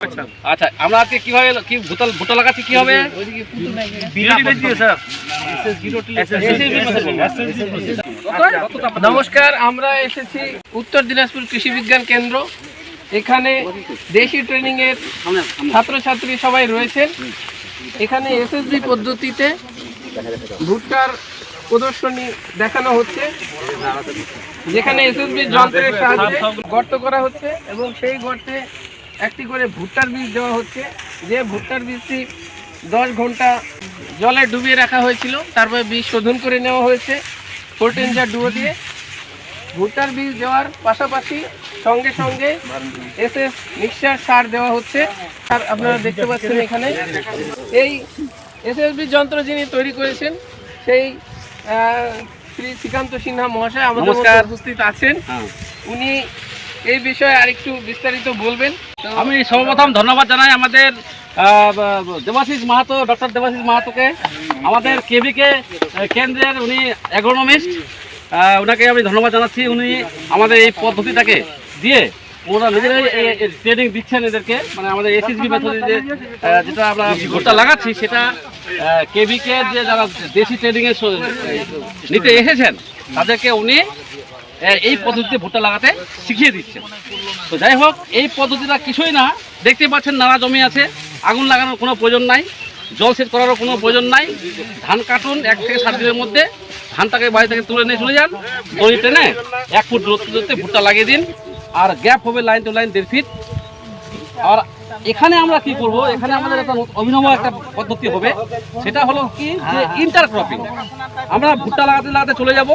আচ্ছা। আচ্ছা আমরা আজকে কীভাবে কি ভুট্টা ভুট্টা লাগাচ্ছি কি হবে? নমস্কার আমরা এসেছি উত্তর দিনাজপুর কৃষি বিজ্ঞান কেন্দ্র। এখানে দেশি ট্রেনিং এর ছাত্রছাত্রী সবাই রয়েছেন। এখানে এসএসবি পদ্ধতিতে ভুট্টার প্রদর্শনী দেখানো হচ্ছে। যেখানে এসএসবি যন্ত্রের সাহায্যে গর্ত করা হচ্ছে এবং সেই গর্তে একটি করে ভুট্টার বীজ দেওয়া হচ্ছে। যে ভুট্টার বীজটি দশ ঘণ্টা জলে ডুবিয়ে রাখা হয়েছিল তারপরে বীজ শোধন করে নেওয়া হয়েছে ফোরটেনজার ডুবো দিয়ে। ভুট্টার বীজ দেওয়ার পাশাপাশি সঙ্গে সঙ্গে এসএস মিক্সচার সার দেওয়া হচ্ছে। আর আপনারা দেখতে পাচ্ছেন এখানে। এই এসএসবি যন্ত্র যিনি তৈরি করেছেন সেই শ্রী শ্রীকান্ত সিনহা মহাশয় আমাদের উপস্থিত আছেন। হ্যাঁ। উনি এই বিষয়ে আরেকটু বিস্তারিত বলবেন। আমি সর্বপ্রথম ধন্যবাদ জানাই আমাদের দেবাশিস মাহাতো, ডক্টর দেবাশিস মাহাতোকে। আমাদের কেভিকে কেন্দ্রের উনি অ্যাগ্রোনমিস্ট ওনাকে আমি ধন্যবাদ জানাচ্ছি। উনি আমাদের এই পদ্ধতিটাকে দিয়ে ওরা নিজেরাই ট্রেনিং দিচ্ছেন এদেরকে। মানে আমাদের এসএসবি মেথডে যে যেটা আমরা ভোটটা লাগাচ্ছি, সেটা কেভিকে যে যারা দেশি ট্রেনিংয়ে নিতে এসেছেন, তাদেরকে উনি এই পদ্ধতিতে ভুট্টা লাগাতে শিখিয়ে দিচ্ছে। তো যাই হোক, এই পদ্ধতিটা কিছুই না। দেখতে পাচ্ছেন, নালা জমি আছে। আগুন লাগানোর কোনো প্রয়োজন নাই। জল সেচ করারও কোনো প্রয়োজন নাই। ধান কাটুন এক থেকে সাত দিনের মধ্যে। ধানটাকে বাড়ি থেকে তুলে নিয়ে চলে যান। দড়ি টেনে এক ফুট দূরত্ব দূরত্বে ভুট্টা লাগিয়ে দিন। আর গ্যাপ হবে লাইন টু লাইন দেড় ফিট। আর এখানে আমরা কি করব? এখানে আমাদের একটা অভিনব একটা পদ্ধতি হবে। সেটা হলো কি? যে ইন্টার ক্রপিং আমরা ভুট্টা লাগাতে লাগাতে চলে যাব।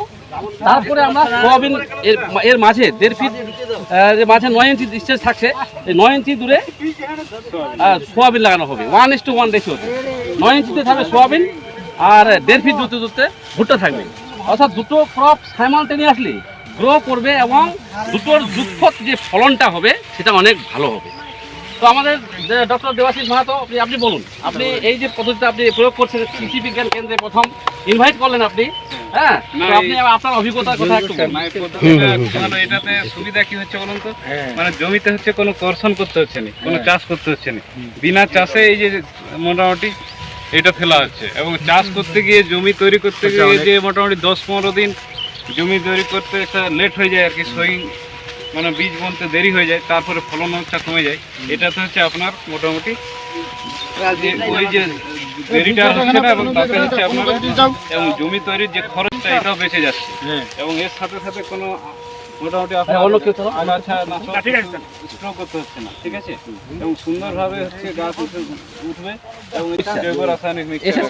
তারপরে আমরা সোয়াবিন এর এর মাঝে দেড় ফিট মাঝে নয় ইঞ্চি ডিস্টেন্স থাকছে। এই নয় ইঞ্চি দূরে সোয়াবিন লাগানো হবে। ওয়ান ইস টু ওয়ান রেশিওতে নয় ইঞ্চিতে থাকবে সোয়াবিন আর দেড় ফিট দূরত্ব দূরত্বে ভুট্টা থাকবে। অর্থাৎ দুটো ক্রপ সাইমালটেনিয়াসলি গ্রো করবে এবং দুটোর যুক্ত যে ফলনটা হবে, সেটা অনেক ভালো হবে। তো আমাদের ডক্টর দেবাশিস মাহাতো আপনি আপনি বলুন আপনি এই যে পদ্ধতিটা আপনি প্রয়োগ করছেন কৃষি বিজ্ঞান কেন্দ্রে প্রথম ইনভাইট করলেন আপনি? হ্যাঁ? আপনি আপনার অভিজ্ঞতার কথা একটু। এটাতে সুবিধা কি হচ্ছে বলুন তো? মানে জমিতে হচ্ছে কোনো কর্ষণ করতে হচ্ছে না কোনো চাষ করতে হচ্ছে না। বিনা চাষে এই যে মোটামুটি এটা ফেলা হচ্ছে এবং চাষ করতে গিয়ে জমি তৈরি করতে গিয়ে যে মোটামুটি দশ পনেরো দিন জমি তৈরি করতে একটা লেট হয়ে যায় আর কি সই মানে বীজ বনতে দেরি হয়ে যায় তারপরে ফলন ফলনটা কমে যায়। এটাতে হচ্ছে আপনার মোটামুটি ওই যে দেরিটা হচ্ছে না এবং তাতে হচ্ছে আপনার এবং জমি তৈরির যে খরচটা এটাও বেঁচে যাচ্ছে। এবং এর সাথে সাথে কোনো মোটামুটি আপনার হ্যাঁ, স্প্রে করতে হচ্ছে না ঠিক আছে? এবং সুন্দরভাবে হচ্ছে গাছ উঠে উঠবে এবং এটা জৈব রাসায়নিক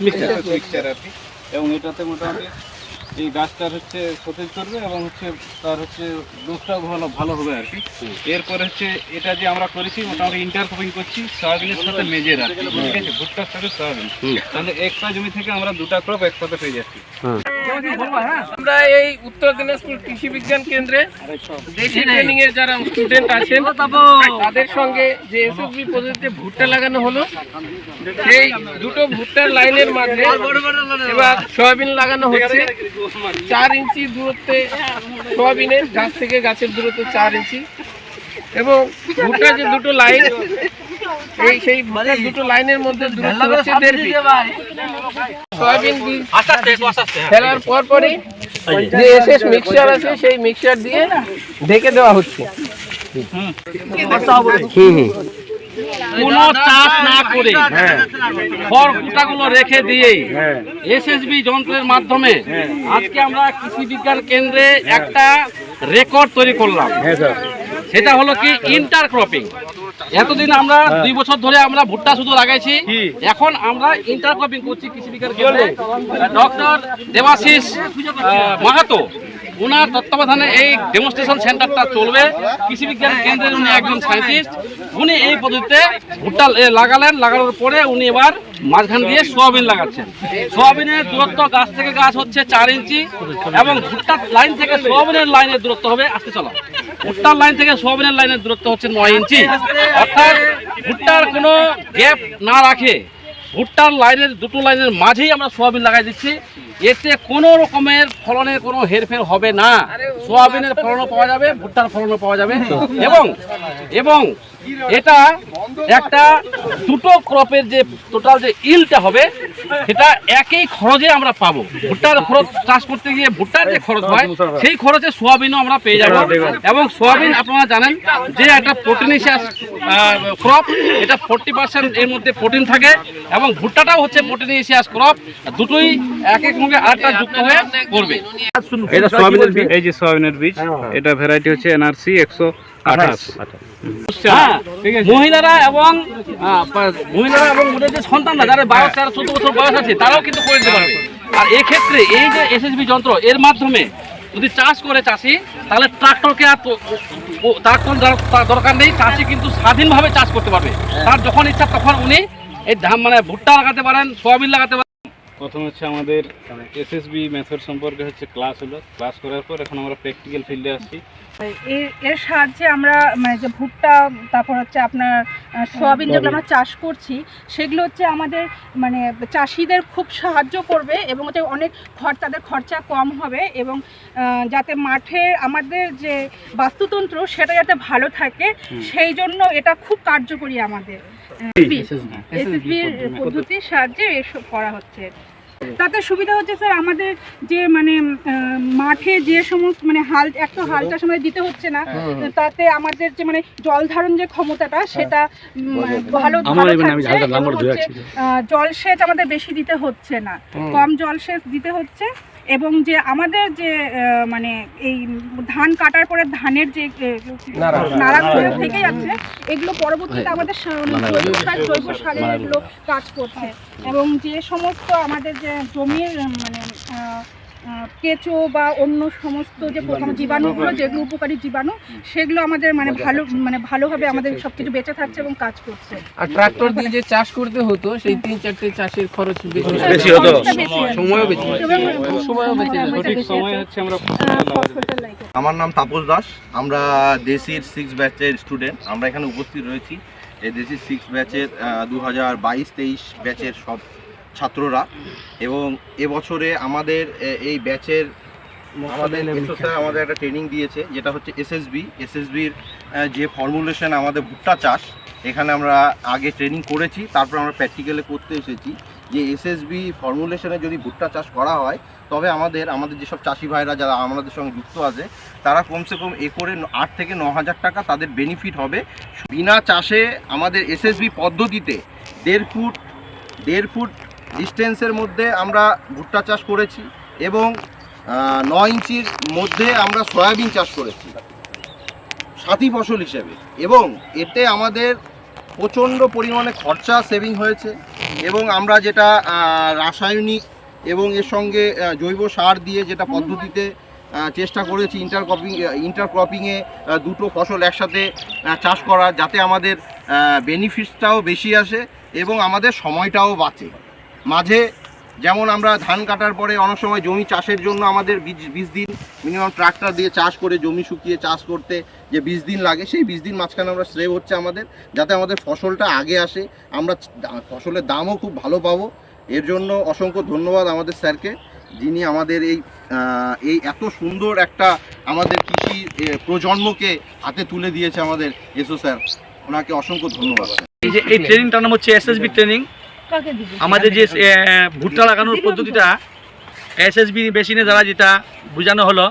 মিক্সচার আর কি। এবং এটাতে মোটামুটি এই গাছটার হচ্ছে সতেজ করবে এবং হচ্ছে তার হচ্ছে গ্রোথটাও ভালো ভালো হবে আর কি। এরপরে হচ্ছে এটা যে আমরা করেছি মোটামুটি ইন্টারক্রপিং করছি সয়াবিনের সাথে মেজের আর কি ঠিক আছে? ভুট্টার সাথে সয়াবিন তাহলে একটা জমি থেকে আমরা দুটা ক্রপ একসাথে পেয়ে যাচ্ছি। আমরা এই উত্তর দিনাজপুর কৃষি বিজ্ঞান কেন্দ্রে দেশি ট্রেনিং এর যারা স্টুডেন্ট আছেন তাদের সঙ্গে যে এসএসবি পদ্ধতিতে ভুট্টা লাগানো হলো সেই দুটো ভুট্টার লাইনের মাঝে এবার সয়াবিন লাগানো হচ্ছে। চার ইঞ্চি দূরত্বে সয়াবিনের গাছ থেকে গাছের দূরত্ব চার ইঞ্চি। এবং ভুট্টার যে দুটো লাইন এই সেই ভুট্টার দুটো লাইনের মধ্যে দূরত্ব হচ্ছে দেড় ফিট। সয়াবিন বীজ ফেলার পর পরই যে। এসএস মিক্সচার আছে সেই মিক্সচার দিয়ে ঢেকে দেওয়া হচ্ছে। কোনো চাষ না করে খড় কুটাগুলো রেখে দিয়েই এসএসবি যন্ত্রের মাধ্যমে আজকে আমরা কৃষি বিজ্ঞান কেন্দ্রে একটা রেকর্ড তৈরি করলাম। সেটা হলো কি ইন্টার ক্রপিং এতদিন আমরা দুই বছর ধরে আমরা ভুট্টা শুধু লাগাইছি। এখন আমরা ইন্টারক্রপিং করছি কৃষি বিজ্ঞান কেন্দ্রে ডক্টর দেবাশিস মাহাতো। ওনার তত্ত্বাবধানে এই ডেমনস্ট্রেশন সেন্টারটা চলবে। কৃষি বিজ্ঞান কেন্দ্রের উনি একজন সায়েন্টিস্ট উনি এই পদ্ধতিতে ভুট্টা লাগালেন, লাগানোর পরে উনি এবার মাঝখান দিয়ে সোয়াবিন লাগাচ্ছেন। সোয়াবিনের দূরত্ব গাছ থেকে গাছ হচ্ছে চার ইঞ্চি এবং ভুট্টার লাইন থেকে সোয়াবিনের লাইনের দূরত্ব হবে, আসতে চলা। ভুট্টার লাইন থেকে সোয়াবিনের লাইনের দূরত্ব হচ্ছে নয় ইঞ্চি। অর্থাৎ ভুট্টার কোনো গ্যাপ না রাখে ভুট্টার লাইনের দুটো লাইনের মাঝেই আমরা সোয়াবিন লাগাই দিচ্ছি। এতে কোনো রকমের ফলনের কোনো হেরফের হবে না। সোয়াবিনের ফলনও পাওয়া যাবে ভুট্টার ফলনও পাওয়া যাবে। এবং এবং এটা একটা দুটো ক্রপের যে টোটাল যে ইলটা হবে সেটা একই খরচে আমরা পাবো। ভুট্টার খরচ চাষ করতে গিয়ে ভুট্টার যে খরচ হয় সেই খরচে সোয়াবিনও আমরা পেয়ে যাব। এবং সোয়াবিন আপনারা জানেন যে একটা প্রোটিনিশিয়াস ক্রপ এটা ফোরটি পার্সেন্ট এর মধ্যে প্রোটিন থাকে এবং ভুট্টাটাও হচ্ছে প্রোটিনিশিয়াস ক্রপ দুটোই এক এক সঙ্গে আটটা যুক্ত হয়ে করবে। এটা সোয়াবিনের বীজ। এই যে সোয়াবিনের বীজ এটা ভ্যারাইটি হচ্ছে এনআরসি একশো আঠাশ। হ্যাঁ, মহিলারা এবং মহিলারা এবং ওদের যে সন্তানরা, যারা বারো, তেরো, চোদ্দ বছর বয়স আছে, তারাও কিন্তু করে দিতে পারবে। আর এক্ষেত্রে এই যে এসএসবি যন্ত্র, এর মাধ্যমে যদি চাষ করে চাষি, তাহলে ট্রাক্টরকে আর তার দরকার নেই, চাষি কিন্তু স্বাধীনভাবে চাষ করতে পারবে। তার যখন ইচ্ছা, তখন উনি এই ধান মানে ভুট্টা লাগাতে পারেন, সোয়াবিন লাগাতে পারেন প্রথম হচ্ছে আমাদের এসএসবি মেথড সম্পর্কে হচ্ছে ক্লাস হলো। ক্লাস করার পর এখন আমরা প্র্যাকটিক্যাল ফিল্ডে আসছি। এর এর সাহায্যে আমরা মানে যে ভুট্টা তারপর হচ্ছে আপনার সোয়াবিন যেগুলো আমরা চাষ করছি সেগুলো হচ্ছে আমাদের মানে চাষিদের খুব সাহায্য করবে এবং হচ্ছে অনেক খর তাদের খরচা কম হবে এবং যাতে মাঠে আমাদের যে বাস্তুতন্ত্র সেটা যাতে ভালো থাকে সেই জন্য এটা খুব কার্যকরী আমাদের। এসএসবির পদ্ধতির সাহায্যে এসব করা হচ্ছে। তাতে সুবিধা হচ্ছে স্যার আমাদের যে মানে মাঠে যে সমস্ত মানে হাল এক তো হাল চাষ আমাদের দিতে হচ্ছে না তাতে আমাদের যে মানে জল ধারণ যে ক্ষমতাটা সেটা ভালো জলসেচ আমাদের বেশি দিতে হচ্ছে না। কম জলসেচ দিতে হচ্ছে এবং যে আমাদের যে মানে এই ধান কাটার পরে ধানের যে নাড়া। নাড়াগুলো থেকে যাচ্ছে এগুলো পরবর্তীতে আমাদের জৈব সার জৈব সারের এগুলো কাজ করছে। এবং যে সমস্ত আমাদের যে জমির মানে কেঁচো বা অন্য সমস্ত যে জীবাণুগুলো যেগুলো উপকারী জীবাণু সেগুলো আমাদের মানে ভালো মানে ভালোভাবে আমাদের সবকিছু বেঁচে থাকছে এবং কাজ করছে। আর ট্রাক্টর দিয়ে যে চাষ করতে হতো সেই তিন চারটে চাষের খরচ বেশি হতো। বেশি সময়ও বেশি সময়ও সঠিক বেশি সময় হচ্ছে। আমার নাম তাপস দাস। আমরা দেশির সিক্স ব্যাচের স্টুডেন্ট আমরা এখানে উপস্থিত রয়েছি। এই দেশির সিক্স ব্যাচের দু হাজার বাইশ তেইশ ব্যাচের সব ছাত্ররা এবং এবছরে আমাদের এই ব্যাচের আমাদের স্যার আমাদের একটা ট্রেনিং দিয়েছে যেটা হচ্ছে এসএসবি এসএসবির যে ফর্মুলেশন আমাদের ভুট্টা চাষ এখানে আমরা আগে ট্রেনিং করেছি তারপর আমরা প্র্যাকটিক্যালে করতে এসেছি। যে এসএসবি ফর্মুলেশনে যদি ভুট্টা চাষ করা হয় তবে আমাদের আমাদের যেসব চাষি ভাইরা যারা আমাদের সঙ্গে যুক্ত আছে তারা কমসে কম একরে আট থেকে ন হাজার টাকা তাদের বেনিফিট হবে। বিনা চাষে আমাদের এসএসবি পদ্ধতিতে দেড় ফুট দেড় ফুট ডিস্টেন্সের মধ্যে আমরা ভুট্টা চাষ করেছি এবং নয় ইঞ্চির মধ্যে আমরা সয়াবিন চাষ করেছি। সাথী ফসল হিসেবে। এবং এতে আমাদের প্রচণ্ড পরিমাণে খরচা সেভিং হয়েছে এবং আমরা যেটা রাসায়নিক এবং এর সঙ্গে জৈব সার দিয়ে যেটা পদ্ধতিতে চেষ্টা করেছি ইন্টার ক্রপিং ইন্টার ক্রপিংয়ে দুটো ফসল একসাথে চাষ করা যাতে আমাদের বেনিফিটসটাও বেশি আসে এবং আমাদের সময়টাও বাঁচে। মাঝে যেমন আমরা ধান কাটার পরে অনেক সময় জমি চাষের জন্য আমাদের বিশ বিশ দিন মিনিমাম ট্রাক্টর দিয়ে চাষ করে জমি শুকিয়ে চাষ করতে যে বিশ দিন লাগে, সেই বিশ দিন মাঝখানে আমরা সেভ হচ্ছে আমাদের, যাতে আমাদের ফসলটা আগে আসে। আমরা ফসলের দামও খুব ভালো পাবো। এর জন্য অসংখ্য ধন্যবাদ আমাদের স্যারকে, যিনি আমাদের এই এই এত সুন্দর একটা আমাদের কৃষি প্রজন্মকে হাতে তুলে দিয়েছে আমাদের এসো স্যার। ওনাকে অসংখ্য ধন্যবাদ। এই যে এই ট্রেনিংটার নাম হচ্ছে এসএসবি ট্রেনিং? আমাদের যে ভুট্টা লাগানোর পদ্ধতিটা এসএসবি মেশিনে দ্বারা যেটা বোঝানো হলো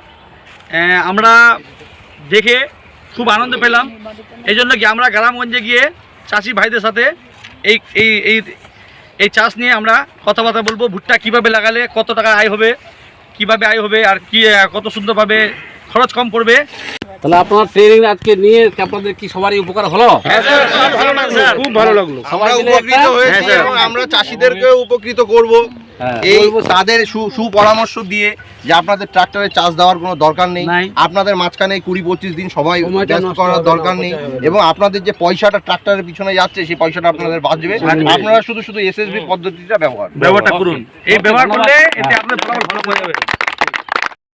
আমরা দেখে খুব আনন্দ পেলাম। এই জন্য কি আমরা গ্রামগঞ্জে গিয়ে চাষি ভাইদের সাথে এই এই এই এই চাষ নিয়ে আমরা কথাবার্তা বলব ভুট্টা কীভাবে লাগালে কত টাকা আয় হবে কীভাবে আয় হবে আর কি কত সুন্দরভাবে খরচ কম পড়বে। তাহলে আপনার ট্রেনিং আজকে নিয়ে আপনাদের কি সবারই উপকার হলো? খুব ভালো লাগল। আমরা উপকৃত হয়েছি হ্যাঁ, এবং আমরা চাষিদেরকেও উপকৃত করব। হ্যাঁ, এই তাদের সুপরামর্শ দিয়ে যে আপনাদের ট্রাক্টরে চাষ দেওয়ার কোনো দরকার নেই। আপনাদের মাঝখানে কুড়ি পঁচিশ দিন ব্যস্ত করার দরকার নেই এবং আপনাদের যে পয়সাটা ট্রাক্টরের পিছনে যাচ্ছে সেই পয়সাটা আপনাদের বাঁচবে। আপনারা শুধু শুধু এসএসবি পদ্ধতিটা ব্যবহার ব্যবহারটা করুন। এই ব্যবহার করলে এতে আপনার ফলাফল ভালো হয়ে যাবে।